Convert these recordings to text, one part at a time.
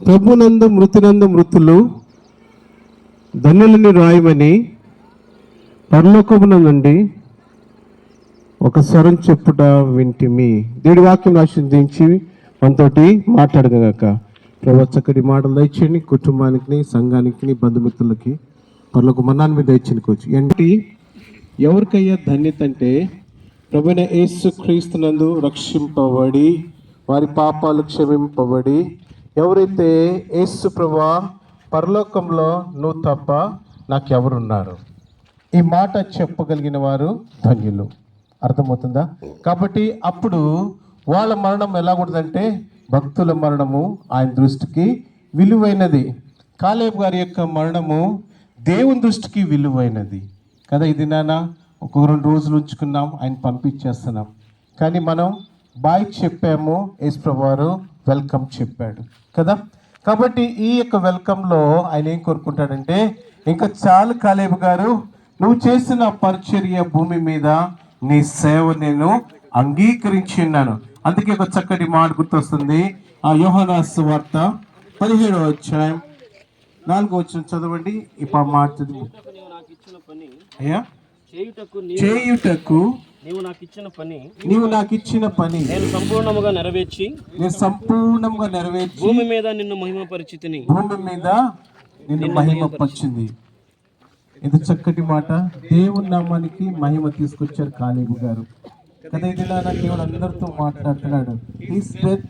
ప్రభునందు మృతునందు మృతులు ధన్యులని రాయమని పరలోకమున నుండి ఒక స్వరం చెప్పుట వింటిమి దేవుడి వాక్యం ఆశ్రదించి మనతోటి మాట్లాడగాక ప్రభు చక్కటి మాటలు దయచేయండి కుటుంబానికి సంఘానికి బంధుమిత్రులకి పర్లోక మన్నాన్ని మీద దయచేయనుకోవచ్చు ఏంటి? ఎవరికయ్యా ధన్యత అంటే? ప్రభున యేసు క్రీస్తునందు రక్షింపబడి వారి పాపాలు క్షమింపబడి ఎవరైతే యేసు ప్రభా పరలోకంలో నువ్వు తప్ప నాకెవరున్నారు? ఈ మాట చెప్పగలిగిన వారు ధన్యులు. అర్థమవుతుందా? కాబట్టి అప్పుడు వాళ్ళ మరణం ఎలా ఉంటుందంటే భక్తుల మరణము ఆయన దృష్టికి విలువైనది. కాలేబ్ గారి యొక్క మరణము దేవుని దృష్టికి విలువైనది. కదా ఇది నాన్న ఒక రెండు రోజులు ఉంచుకున్నాం ఆయన పంపించేస్తున్నాం. కానీ మనం బాయ్ చెప్పాము యేసు వారు వెల్కమ్ చెప్పాడు కదా? కాబట్టి ఈ యొక్క వెల్కమ్లో ఆయన ఏం కోరుకుంటాడంటే ఇంకా చాలు కాలేబు గారు నువ్వు చేసిన పరిచర్య భూమి మీద నీ సేవ నేను అంగీకరించి ఉన్నాను అందుకే ఒక చక్కటి మాట గుర్తొస్తుంది. ఆ యోహనాస్ వార్త పదిహేడవ అధ్యాయం నాలుగో వచ్చిన చదవండి. ఇప్పుడు మాట అయ్యా? చేయుటకు నీవు నాకు ఇచ్చిన పని నీవు నాకు ఇచ్చిన పని నేను సంపూర్ణముగా నెరవేర్చి నేను సంపూర్ణంగా నెరవేర్చి భూమి మీద నిన్ను మహిమ పరిచితిని భూమి మీద నిన్ను మహిమపరిచింది. ఇది చక్కటి మాట. దేవుని నామానికి మహిమ తీసుకొచ్చారు కాలేబు గారు. కదా ఇది నా దేవుడు అందరితో మాట్లాడుతున్నాడు. ఈ spread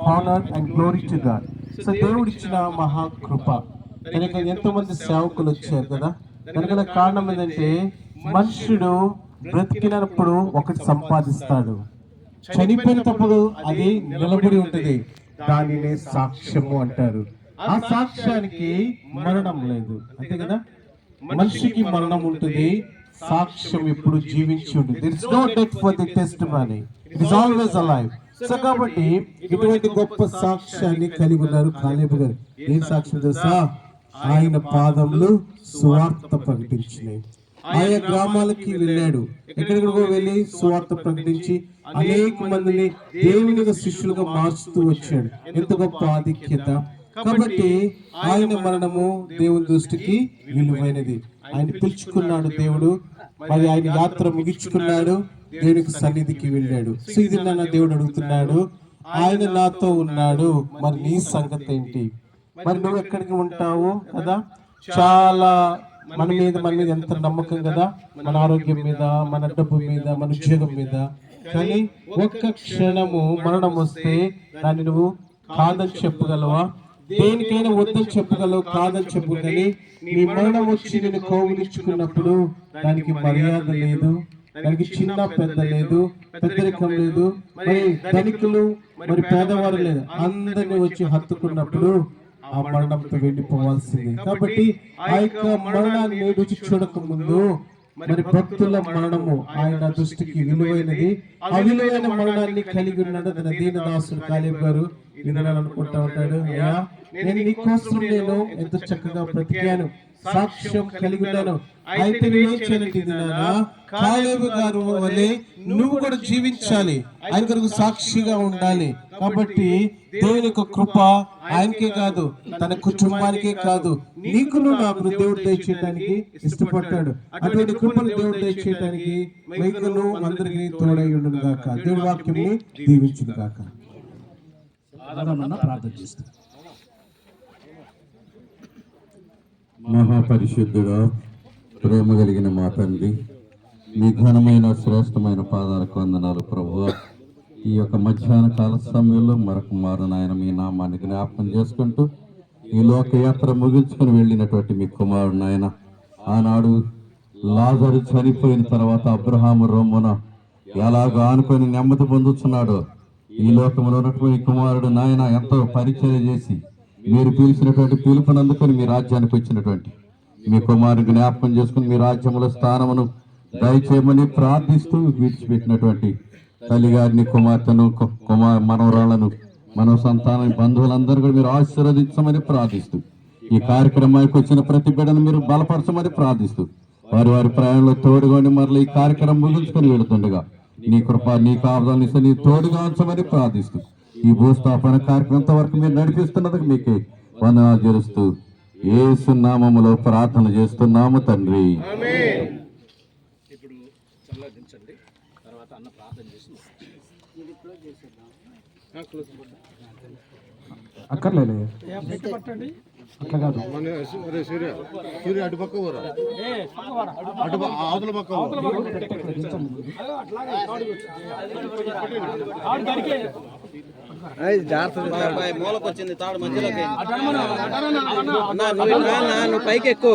honour and glory to God so దేవుడు ఇచ్చిన మహాకృప. కనుక ఎంతో మంది సేవకులు వచ్చారు కదా? కనుక కారణం ఏంటంటే మనుషుడు బ్రతికినప్పుడు ఒకటి సంపాదిస్తాడు. చనిపోయినప్పుడు అది నిలబడి ఉంటుంది. దానినే సాక్ష్యము అంటారు. ఆ సాక్ష్యానికి మరణం లేదు. అంతే కదా? మనిషికి మరణం ఉంటుంది. సాక్ష్యం ఎప్పుడు జీవించి ఉంటుంది. It's no death for the testimony it is always alive so కాబట్టి ఇటువంటి గొప్ప సాక్ష్యాన్ని కలిగి ఉన్నారు కాలేబు గారు. ఏం సాక్ష్యం తెలుసా? ఆయన పాదములు సువార్త ప్రకటించినాయి ఆయా గ్రామాలకి వెళ్ళాడు. ఎక్కడెక్కడికో వెళ్ళి సువార్త ప్రకటించి అనేక మందిని దేవునిగా శిష్యులుగా మార్చుతూ వచ్చాడు. ఎంత గొప్ప ఆధిక్యత. కాబట్టి ఆయన మరణము దేవుని దృష్టికి విలువైనది. ఆయన పిలుచుకున్నాడు దేవుడు. మరి ఆయన యాత్ర ముగించుకున్నాడు. దేవునికి సన్నిధికి వెళ్ళాడు. సో ఇది నన్ను దేవుడు అడుగుతున్నాడు. ఆయన నాతో ఉన్నాడు. మరి నీ సంగతి ఏంటి? మరి నువ్వు ఎక్కడికి ఉంటావు కదా? చాలా మన మీద మన మీద ఎంత నమ్మకం కదా? మన ఆరోగ్యం మీద మన డబ్బు మీద మన ఉద్యోగం మీద. కానీ ఒక్క క్షణము మరణం వస్తే దాన్ని నువ్వు కాదని చెప్పగలవా? దేనికైనా వద్దని చెప్పగలవు కాదని చెప్పు. కానీ నీ మరణం వచ్చి నేను కోవిలించుకున్నప్పుడు దానికి మర్యాద లేదు దానికి చిన్న పెద్ద లేదు పెద్దరికం లేదు. మరి ధనికులు మరి పేదవారు లేదు. అందరిని వచ్చి హత్తుకున్నప్పుడు ఆ మరణంతో వెళ్ళిపోవాల్సింది. కాబట్టి ఆ యొక్క మరణాన్ని రుచి చూడక ముందు మరి భక్తుల మరణము ఆయన దృష్టికి విలువైనది. ఆ విలువైన మరణాన్ని కలిగి ఉన్నాడు తన దీనదాసుడు కాలేబు గారు వినాలనుకుంటా ఉంటాడు. అయ్యా నేను నీ కోసం నేను ఎంత చక్కగా బ్రతికాను. సాక్ష్యం కలిగి ఉన్నాను. అయితే నేనేం కాలేబు గారు వలె నువ్వు కూడా జీవించాలి. ఆయన కొరకు సాక్షిగా ఉండాలి. కాబట్టి దేవుని యొక్క కృప ఆయనకే కాదు తన కుటుంబానికే కాదు. నీకును నాకు దేవుడు దయచేయడానికి ఇష్టపడ్డాడు. అటువంటి కృపను దేవుడు దయచేయడానికి మీకును అందరికీ తోడై ఉండును గాక దేవుడి వాక్యం దీవించును గాక ప్రార్థన చేస్తాం. మహాపరిశుద్ధుడా ప్రేమ కలిగిన మా తండ్రి మీ ఘనమైన శ్రేష్టమైన పాదాలకు వందనాలు ప్రభు ఈ యొక్క మధ్యాహ్న కాల సమయంలో మరొక మారు నాయన మీ నామాన్ని జ్ఞాపకం చేసుకుంటూ ఈ లోకయాత్ర ముగించుకొని వెళ్ళినటువంటి మీ కుమారుడు నాయన ఆనాడు లాజరు చనిపోయిన తర్వాత అబ్రహాము రొమ్మున ఎలాగో ఆనుకొని నెమ్మది పొందుతున్నాడో ఈ లోకంలో ఉన్నటువంటి కుమారుడు నాయన ఎంతో పరిచయం చేసి మీరు పిలిచినటువంటి పిలుపునందుకొని మీ రాజ్యానికి వచ్చినటువంటి మీ కుమారుని జ్ఞాపకం చేసుకుని మీ రాజ్యంలో స్థానమును దయచేయమని ప్రార్థిస్తూ విడిచిపెట్టినటువంటి తల్లిగారిని కుమార్తెను కుమార్ మనవరాలను మన సంతానం బంధువులందరూ కూడా మీరు ఆశీర్వదించమని ప్రార్థిస్తూ ఈ కార్యక్రమానికి వచ్చిన ప్రతి బిడ్డను మీరు బలపరచమని ప్రార్థిస్తూ వారి వారి ప్రయాణంలో తోడుగొని మరలా ఈ కార్యక్రమం ముగించుకొని వెళుతుండగా నీ కృప నీ కావదాన్ని నీ తోడుగా ఉంచమని ప్రార్థిస్తూ ఈ భూస్థాపన కార్యక్రమం వరకు మీరు నడిపిస్తున్నందుకు మీకే వందనాలు చేస్తూ ఏసు నామములో ప్రార్థన చేస్తున్నాము తండ్రి. అక్కర్లేదు అట్లా కాదు సూర్య అటు పక్క ఊరా అటు పక్క. మూలకొచ్చింది తాడు మధ్యలోకి. నువ్వు ఇట్రా అన్నా, నువ్వు పైకి ఎక్కు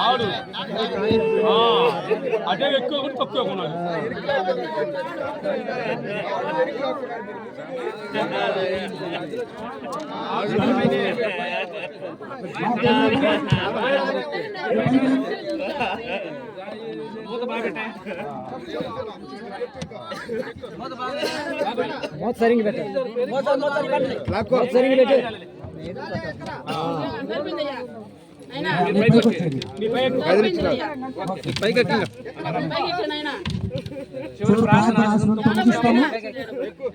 ఆడు అదే ఎక్కువ తక్కువ కొనాలి చివరి ప్రార్థన ఆశీర్వాదంతో ముగిస్తాము